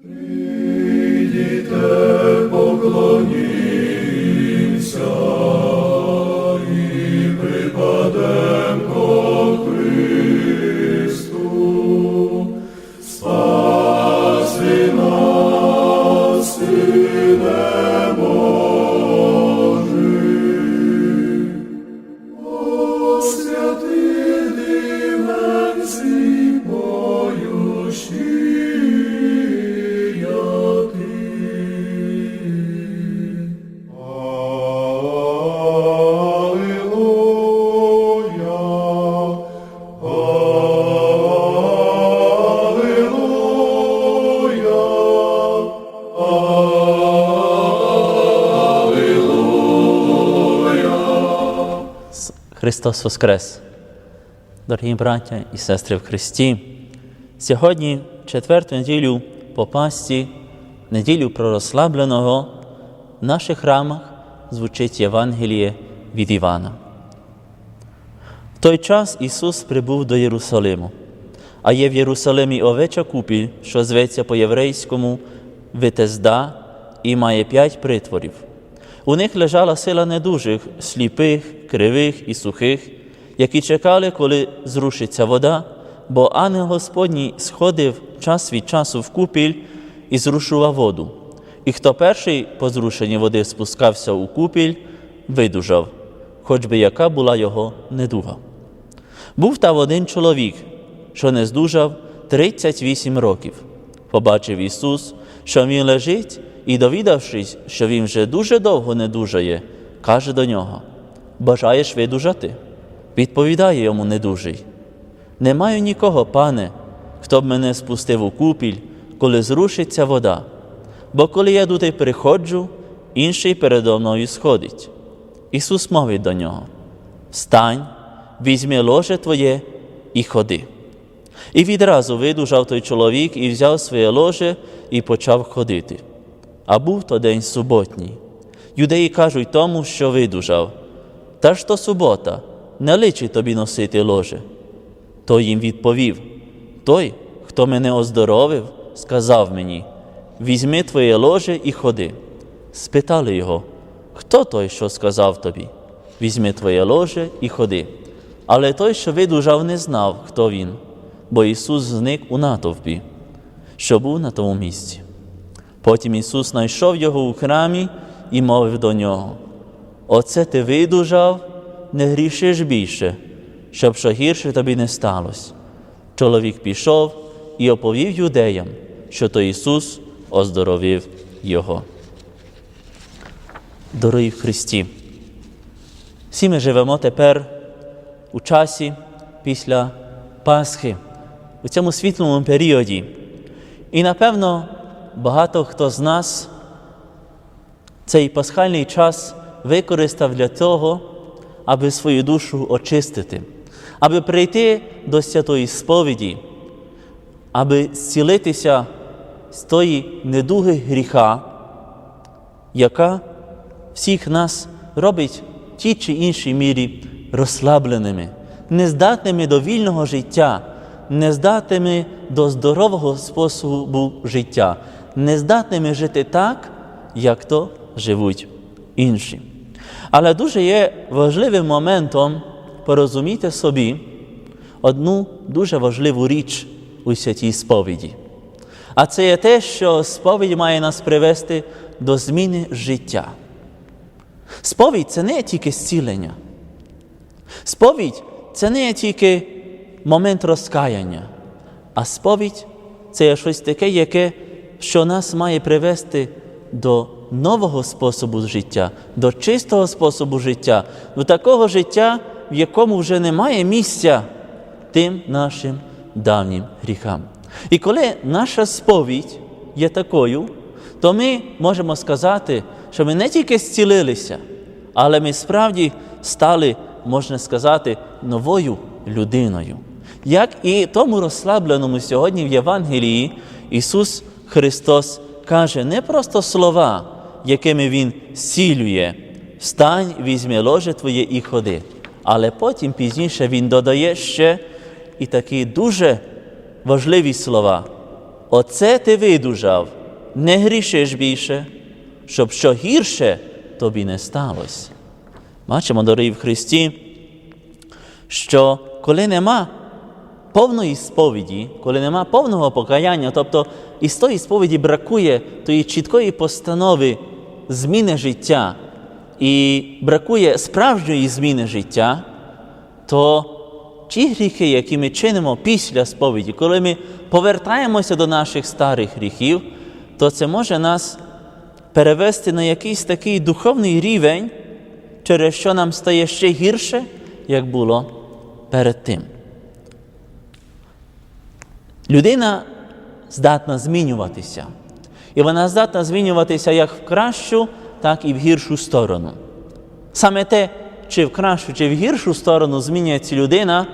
Придите поклоніть. Христос Воскрес! Дорогі браття і сестри в Христі! Сьогодні, четверту неділю по пасті, неділю про розслабленого, в наших храмах звучить Євангеліє від Івана. В той час Ісус прибув до Єрусалиму, а є в Єрусалимі овеча купіль, що зветься по-єврейському Витезда, і має п'ять притворів. У них лежала сила недужих, сліпих, кривих і сухих, які чекали, коли зрушиться вода, бо ангел Господній сходив час від часу в купіль і зрушував воду. І хто перший по зрушенні води спускався у купіль, видужав, хоч би яка була його недуга. Був там один чоловік, що не здужав 38 років. Побачив Ісус, що він лежить, і, довідавшись, що він вже дуже довго не дужає, каже до нього: Бажаєш видужати? Відповідає йому недужий. Не маю нікого, пане, хто б мене спустив у купіль, коли зрушиться вода. Бо коли я туди приходжу, інший передо мною сходить. Ісус мовить до нього: Встань, візьми ложе твоє і ходи. І відразу видужав той чоловік і взяв своє ложе і почав ходити. А був то день суботній. Юдеї кажуть тому, що видужав. Та ж то субота, не личить тобі носити ложе. Той їм відповів: Той, хто мене оздоровив, сказав мені: Візьми твоє ложе і ходи. Спитали його, хто той, що сказав тобі? Візьми твоє ложе і ходи. Але той, що видужав, не знав, хто він, бо Ісус зник у натовпі, що був на тому місці. Потім Ісус знайшов його у храмі і мовив до нього: Оце ти видужав, не грішиш більше, щоб що гірше тобі не сталося. Чоловік пішов і оповів юдеям, що то Ісус оздоровив його. Дорогі в Христі, всі ми живемо тепер у часі після Пасхи, у цьому світлому періоді. І напевно багато хто з нас цей пасхальний час використав для того, аби свою душу очистити, аби прийти до святої сповіді, аби зцілитися з тої недуги гріха, яка всіх нас робить в тій чи іншій мірі розслабленими, нездатними до вільного життя, нездатними до здорового способу життя, нездатними жити так, як то живуть інші. Але дуже є важливим моментом порозуміти собі одну дуже важливу річ у святій сповіді. А це є те, що сповідь має нас привести до зміни життя. Сповідь це не тільки зцілення. Сповідь це не тільки момент розкаяння, а сповідь це є щось таке, яке, що нас має привести до нового способу життя, до чистого способу життя, до такого життя, в якому вже немає місця тим нашим давнім гріхам. І коли наша сповідь є такою, то ми можемо сказати, що ми не тільки зцілилися, але ми справді стали, можна сказати, новою людиною. Як і тому розслабленому сьогодні в Євангелії Ісус Христос каже не просто слова, якими Він зцілює, встань, візьми ложе твоє і ходи. Але потім пізніше Він додає ще і такі дуже важливі слова. оце ти видужав, не грішиш більше, щоб що гірше тобі не сталося. Бачимо, дорогі в Христі, що коли нема повної сповіді, коли нема повного покаяння, тобто із тої сповіді бракує тої чіткої постанови зміни життя і бракує справжньої зміни життя, то ті гріхи, які ми чинимо після сповіді, коли ми повертаємося до наших старих гріхів, то це може нас перевести на якийсь такий духовний рівень, через що нам стає ще гірше, як було перед тим. Людина здатна змінюватися. І вона здатна змінюватися як в кращу, так і в гіршу сторону. Саме те, чи в кращу, чи в гіршу сторону змінюється людина,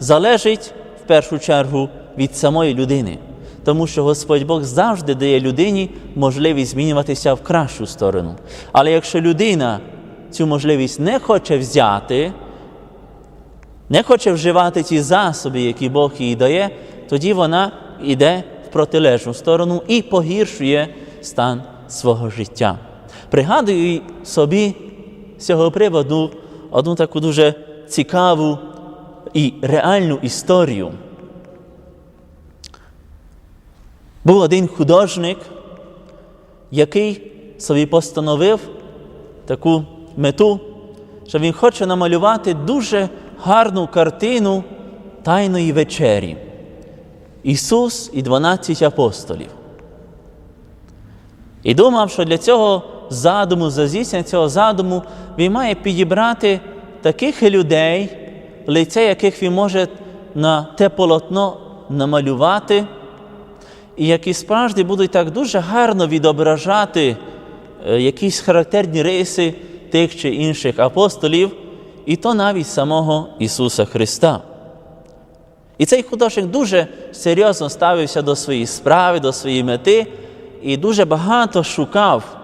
залежить в першу чергу від самої людини. Тому що Господь Бог завжди дає людині можливість змінюватися в кращу сторону. Але якщо людина цю можливість не хоче взяти, не хоче вживати ті засоби, які Бог їй дає, тоді вона йде в протилежну сторону і погіршує стан свого життя. Пригадую собі з цього приводу одну таку дуже цікаву і реальну історію. Був один художник, який собі постановив таку мету, що він хоче намалювати дуже гарну картину Тайної вечері. Ісус і 12 апостолів. І думав, що для цього задуму, за здійснення цього задуму, він має підібрати таких людей, лице яких він може на те полотно намалювати, і які справді будуть так дуже гарно відображати е, якісь характерні риси тих чи інших апостолів, і то навіть самого Ісуса Христа. І цей художник дуже серйозно ставився до своєї справи, до своєї мети і дуже багато шукав,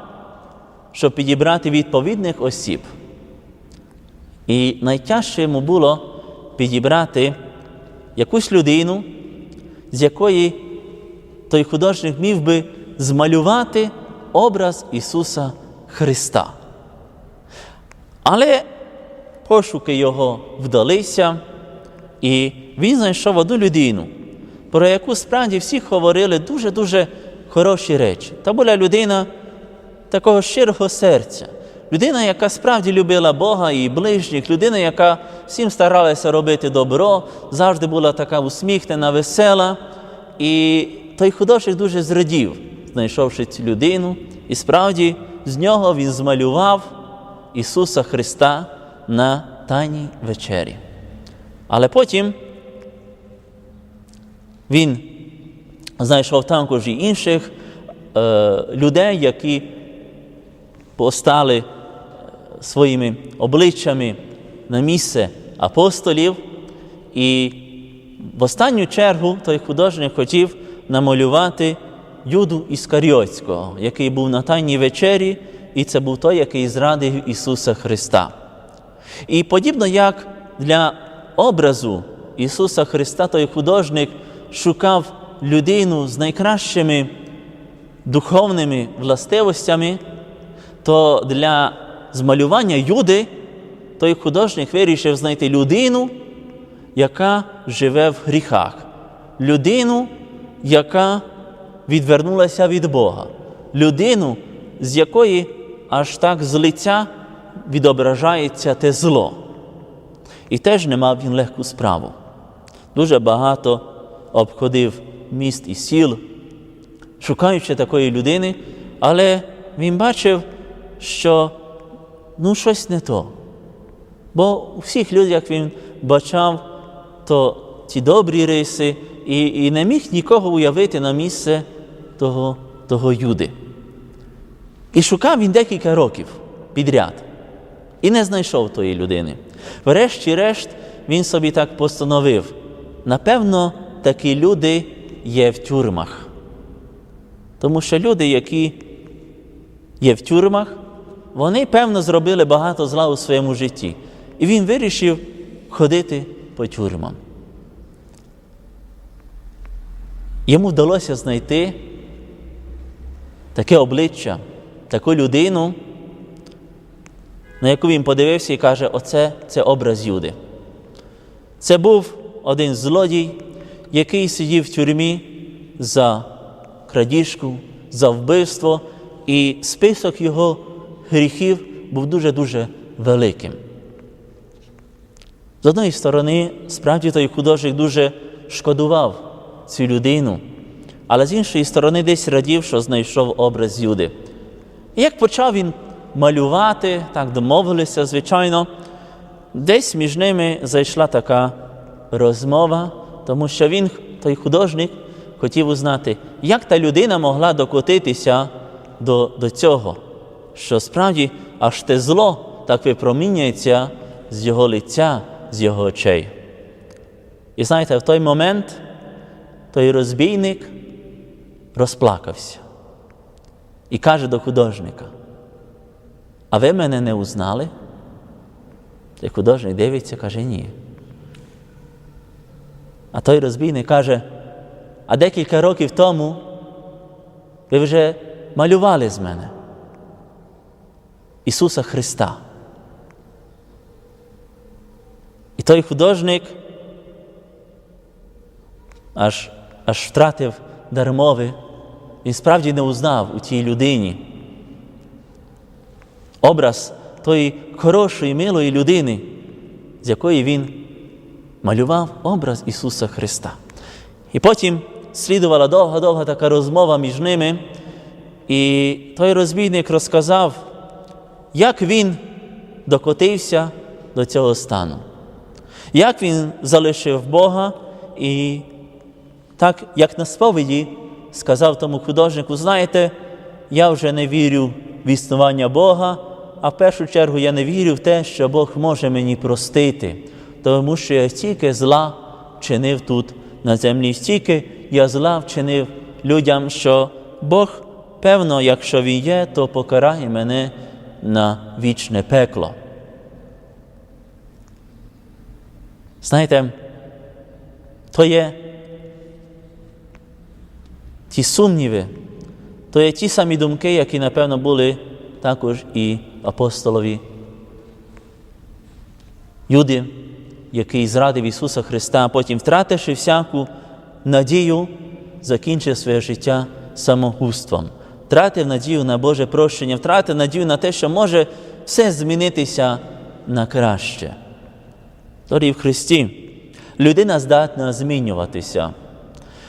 щоб підібрати відповідних осіб. І найтяжче йому було підібрати якусь людину, з якої той художник міг би змалювати образ Ісуса Христа. Але пошуки його вдалися, і він знайшов одну людину, про яку справді всі говорили дуже-дуже хороші речі. Та була людина такого щирого серця, людина, яка справді любила Бога і ближніх, людина, яка всім старалася робити добро, завжди була така усміхнена, весела. І той художник дуже зрадів, знайшовши цю людину, і справді з нього він змалював Ісуса Христа на Тайній вечері. Але потім він знайшов також і інших е, людей, які постали своїми обличчями на місце апостолів. І в останню чергу той художник хотів намалювати Юду Іскаріотського, який був на Тайній вечері, і це був той, який зрадив Ісуса Христа. І подібно як для образу Ісуса Христа, той художник шукав людину з найкращими духовними властивостями, то для змалювання Юди той художник вирішив знайти людину, яка живе в гріхах, людину, яка відвернулася від Бога, людину, з якої аж так з лиця відображається те зло. І теж не мав він легку справу. Дуже багато обходив міст і сіл, шукаючи такої людини, але він бачив, що ну щось не то. Бо у всіх людях він бачав то ті добрі риси і і не міг нікого уявити на місце того, того юди. І шукав він декілька років підряд і не знайшов тої людини. Врешті-решт, він собі так постановив. Напевно, такі люди є в тюрмах. Тому що люди, які є в тюрмах, вони, певно, зробили багато зла у своєму житті. І він вирішив ходити по тюрмам. Йому вдалося знайти таке обличчя, таку людину, на яку він подивився і каже, оце це образ Юди. Це був один злодій, який сидів в тюрмі за крадіжку, за вбивство, і список його гріхів був дуже-дуже великим. З одної сторони, справді той художник дуже шкодував цю людину, але з іншої сторони, десь радів, що знайшов образ Юди. І як почав він малювати, так домовилися, звичайно, десь між ними зайшла така розмова, тому що він, той художник, хотів узнати, як та людина могла докотитися до, до цього, що справді аж те зло так випромінюється з його лиця, з його очей. І знаєте, в той момент той розбійник розплакався і каже до художника, а ви мене не узнали? Той художник дивиться, каже, ні. А той розбійник каже, а декілька років тому ви вже малювали з мене Ісуса Христа. І той художник аж аж втратив дар мови, він справді не узнав у тій людині. Образ тої хорошої, милої людини, з якої він малював образ Ісуса Христа. І потім слідувала довга-довга така розмова між ними, і той розбійник розказав, як він докотився до цього стану, як він залишив Бога і так, як на сповіді сказав тому художнику, знаєте, я вже не вірю в існування Бога, а в першу чергу я не вірю в те, що Бог може мені простити, тому що я стільки зла чинив тут на землі, стільки я зла вчинив людям, що Бог, певно, якщо Він є, то покарає мене на вічне пекло. Знаєте, то є ті сумніви, то є ті самі думки, які, напевно, були також і апостолові. Юди, який зрадив Ісуса Христа, потім, втративши всяку надію, закінчив своє життя самогубством, втратив надію на Боже прощення, втратив надію на те, що може все змінитися на краще. Торі в Христі людина здатна змінюватися.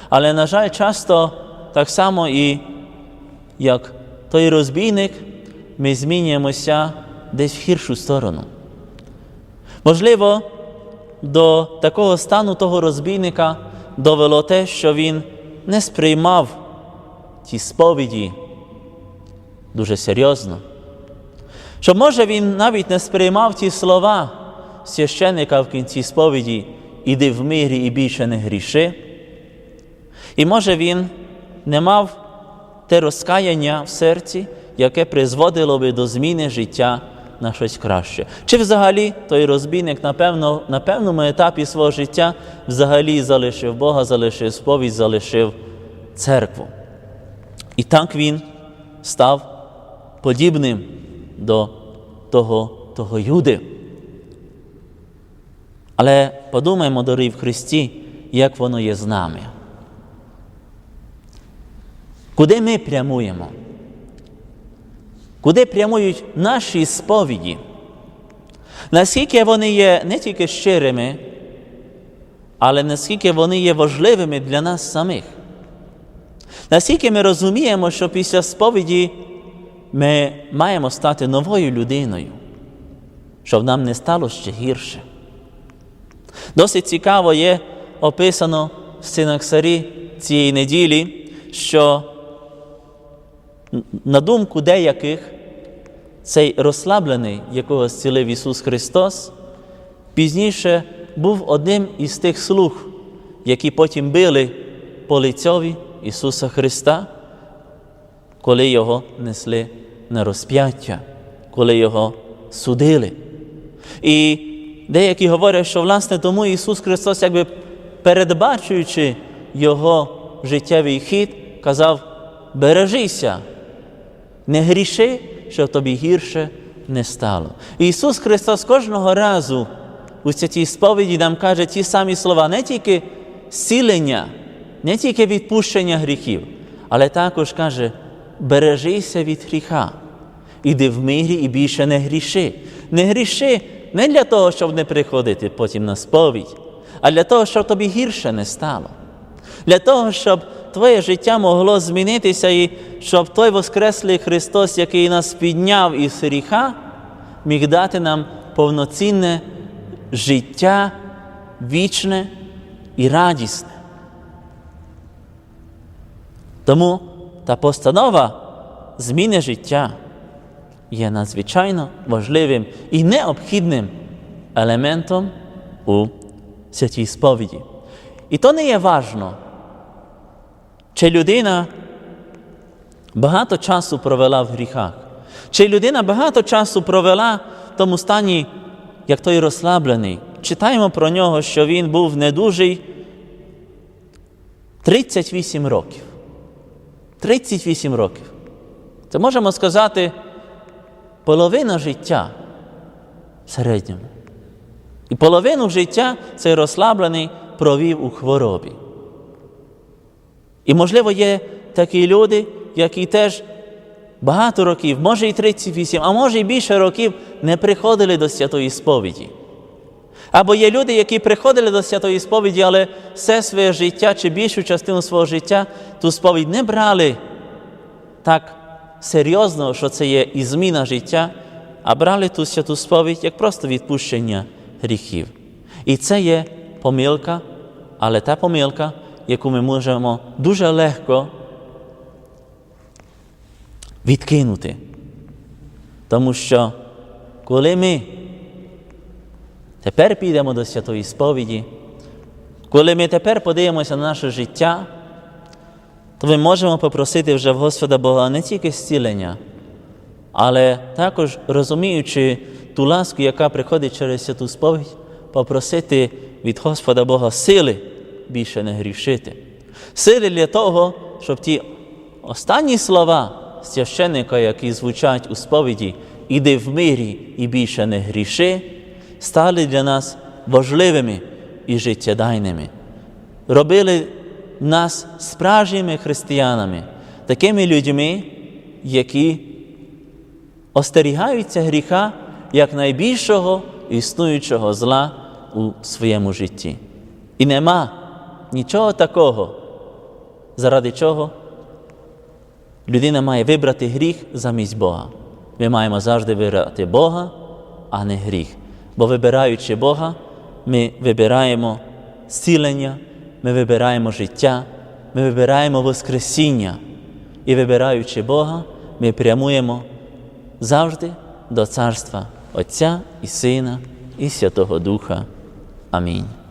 Але, на жаль, часто так само і як той розбійник, ми змінюємося десь в гіршу сторону. Можливо, до такого стану того розбійника довело те, що він не сприймав ті сповіді дуже серйозно. Що, може, він навіть не сприймав ті слова священника в кінці сповіді іди в мирі і більше не гріши. І може він не мав те розкаяння в серці, яке призводило би до зміни життя на щось краще. Чи взагалі той розбійник напевно, на певному етапі свого життя взагалі залишив Бога, залишив сповідь, залишив церкву. І так він став подібним до того, того Юди. Але подумаємо, дорогі в Христі, як воно є з нами. Куди ми прямуємо? Куди прямують наші сповіді? Наскільки вони є не тільки щирими, але наскільки вони є важливими для нас самих? Наскільки ми розуміємо, що після сповіді ми маємо стати новою людиною, щоб нам не стало ще гірше? Досить цікаво є описано в синаксарі цієї неділі, що на думку деяких, цей розслаблений, якого зцілив Ісус Христос, пізніше був одним із тих слуг, які потім били по лицьові Ісуса Христа, коли Його несли на розп'яття, коли Його судили. І деякі говорять, що власне тому Ісус Христос, якби передбачуючи Його життєвий хід, казав: бережися, не гріши, щоб тобі гірше не стало. Ісус Христос кожного разу у цій сповіді нам каже ті самі слова, не тільки зцілення, не тільки відпущення гріхів, але також каже: бережися від гріха, іди в мирі і більше не гріши. Не гріши не для того, щоб не приходити потім на сповідь, а для того, щоб тобі гірше не стало. Для того, щоб твоє життя могло змінитися і щоб той Воскреслий Христос, який нас підняв із гріха, міг дати нам повноцінне життя вічне і радісне. Тому та постанова зміни життя є надзвичайно важливим і необхідним елементом у святій сповіді. І то не є важно, чи людина багато часу провела в гріхах, чи людина багато часу провела в тому стані, як той розслаблений. Читаємо про нього, що він був недужий 38 років. 38 років. Це можемо сказати половина життя в середньому. І половину життя цей розслаблений провів у хворобі. І, можливо, є такі люди, які теж багато років, може і 38, а може і більше років не приходили до святої сповіді. Або є люди, які приходили до святої сповіді, але все своє життя чи більшу частину свого життя ту сповідь не брали так серйозно, що це є і зміна життя, а брали ту святу сповідь як просто відпущення гріхів. І це є помилка, але та помилка, яку ми можемо дуже легко відкинути. Тому що коли ми тепер підемо до святої сповіді, коли ми тепер подивимося на наше життя, то ми можемо попросити вже в Господа Бога не тільки зцілення, але також розуміючи ту ласку, яка приходить через святу сповідь, попросити від Господа Бога сили більше не грішити. Сили для того, щоб ті останні слова священника, які звучать у сповіді, іди в мирі і більше не гріши, стали для нас важливими і життєдайними. Робили нас справжніми християнами, такими людьми, які остерігаються гріха як найбільшого існуючого зла у своєму житті. І нема нічого такого, заради чого людина має вибрати гріх замість Бога. Ми маємо завжди вибирати Бога, а не гріх. Бо вибираючи Бога, ми вибираємо зцілення, ми вибираємо життя, ми вибираємо Воскресіння. І вибираючи Бога, ми прямуємо завжди до Царства Отця і Сина і Святого Духа. Амінь.